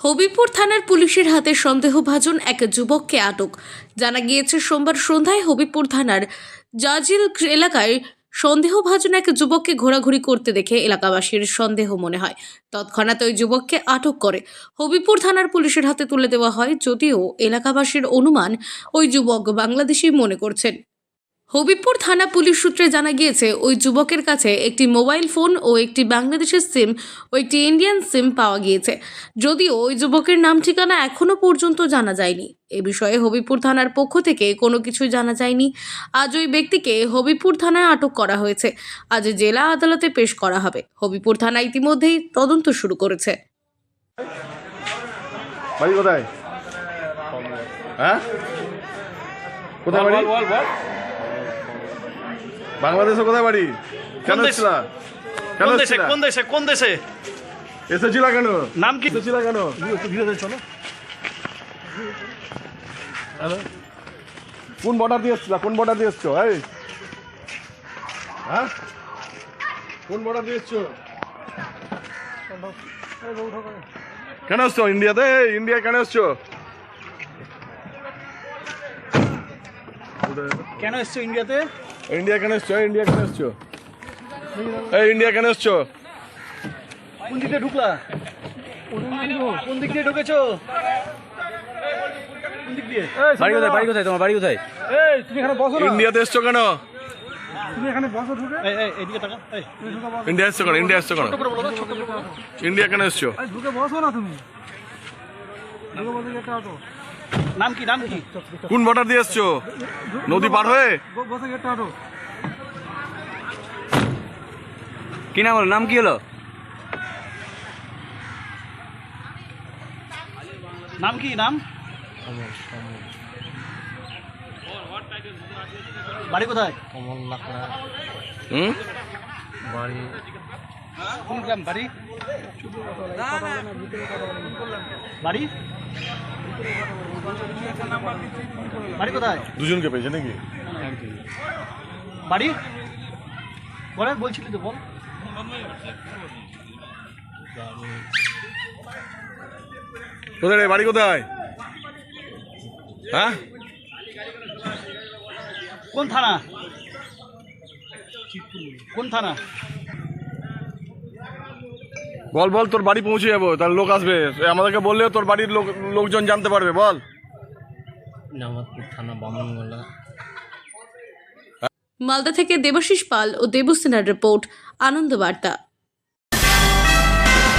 হবিপুর থানার পুলিশের হাতে সন্দেহভাজন এক যুবককে আটক। জানা গিয়েছে, সোমবার সন্ধ্যায় হবিপুর থানার জাজিল এলাকায় সন্দেহভাজন এক যুবককে ঘোরাঘুরি করতে দেখে এলাকাবাসীর সন্দেহ মনে হয়। তৎক্ষণাৎ ওই যুবককে আটক করে হবিপুর থানার পুলিশের হাতে তুলে দেওয়া হয়, যদিও এলাকাবাসীর অনুমান ওই যুবক বাংলাদেশি মনে করছেন। হবিবপুর থানা পুলিশ সূত্রে জানা গিয়েছে ওই যুবকের কাছে একটি মোবাইল ফোন ও একটি বাংলাদেশের সিম ও একটি ইন্ডিয়ান সিম পাওয়া গিয়েছে। যদিও ওই যুবকের নাম ঠিকানা এখনও পর্যন্ত জানা যায়নি। এ বিষয়ে হবিপুর থানার পক্ষ থেকে কোনো কিছু জানা যায়নি। আজ ওই ব্যক্তিকে হবিপুর থানায় আটক করা হয়েছে। আজ জেলা আদালতে পেশ করা হবে। হবিপুর থানা ইতিমধ্যেই তদন্ত শুরু করেছে। কোথায়? হ্যাঁ? কোথায় বাড়ি? বল বল। বাংলাদেশে কোথায় বাড়ি? কেন কোন এসেছিলা? কেন দেশে? কোন দেশে? কোন দেশে? এসেছিলা কেন? নাম কি? এসেছিলা কেন? চলো কোন বর্ডার দিয়ে এসছিলা? কোন বর্ডার দিয়ে এসছো? এই? হ্যাঁ? কোন বর্ডার দিয়ে এসছো? কেন এসছো? ইন্ডিয়াতে? ইন্ডিয়া কেন এসছো? কেন এসছো ইন্ডিয়াতে? ইন্ডিয়া কেন এসছো? ইন্ডিয়া কেন এসছো? এই ইন্ডিয়া কেন এসছো? কোন দিক দিয়ে ঢুকলা? কোন দিক দিয়ে ঢুকেছো? কোন দিক দিয়ে? বাড়ি কোথায়? বাড়ি কোথায় তোমার? বাড়ি কোথায়? এই তুমি এখানে বসো ইন্ডিয়াতে এসছো কেন? তুমি এখানে বসো ঢুকে। এই এই এদিকে তাকা এই ইন্ডিয়া এসছো কেন? ইন্ডিয়া এসছো কেন। ইন্ডিয়া কেন এসছো? ঢুকে বসো না তুমি। নাম কি নাম কি? কোন বর্ডার দিয়ে এসছো? নদী পার হয়ে? কি নাম হলো? নাম কি হলো? নাম কি নাম? বাড়ি কোথায়? হুম? কোন গ্রাম? বাড়ি? বাড়ি? বাড়ি কোথায়? দুজনকে পেয়েছে নাকি? বাড়ি? বলে বলছিলি তো বল। কোথায় রে বাড়ি কোথায়? হ্যাঁ? কোন থানা? কোন থানা? বল বল তোর বাড়ি পৌঁছে যাব তার লোক আসবে। আমাদেরকে বললে তোর বাড়ির লোক লোকজন জানতে পারবে বল। নামাজপুর থানা বামনগোলা। মালদা থেকে দেবাশিস পাল ও দেবসেনার রিপোর্ট আনন্দ বার্তা।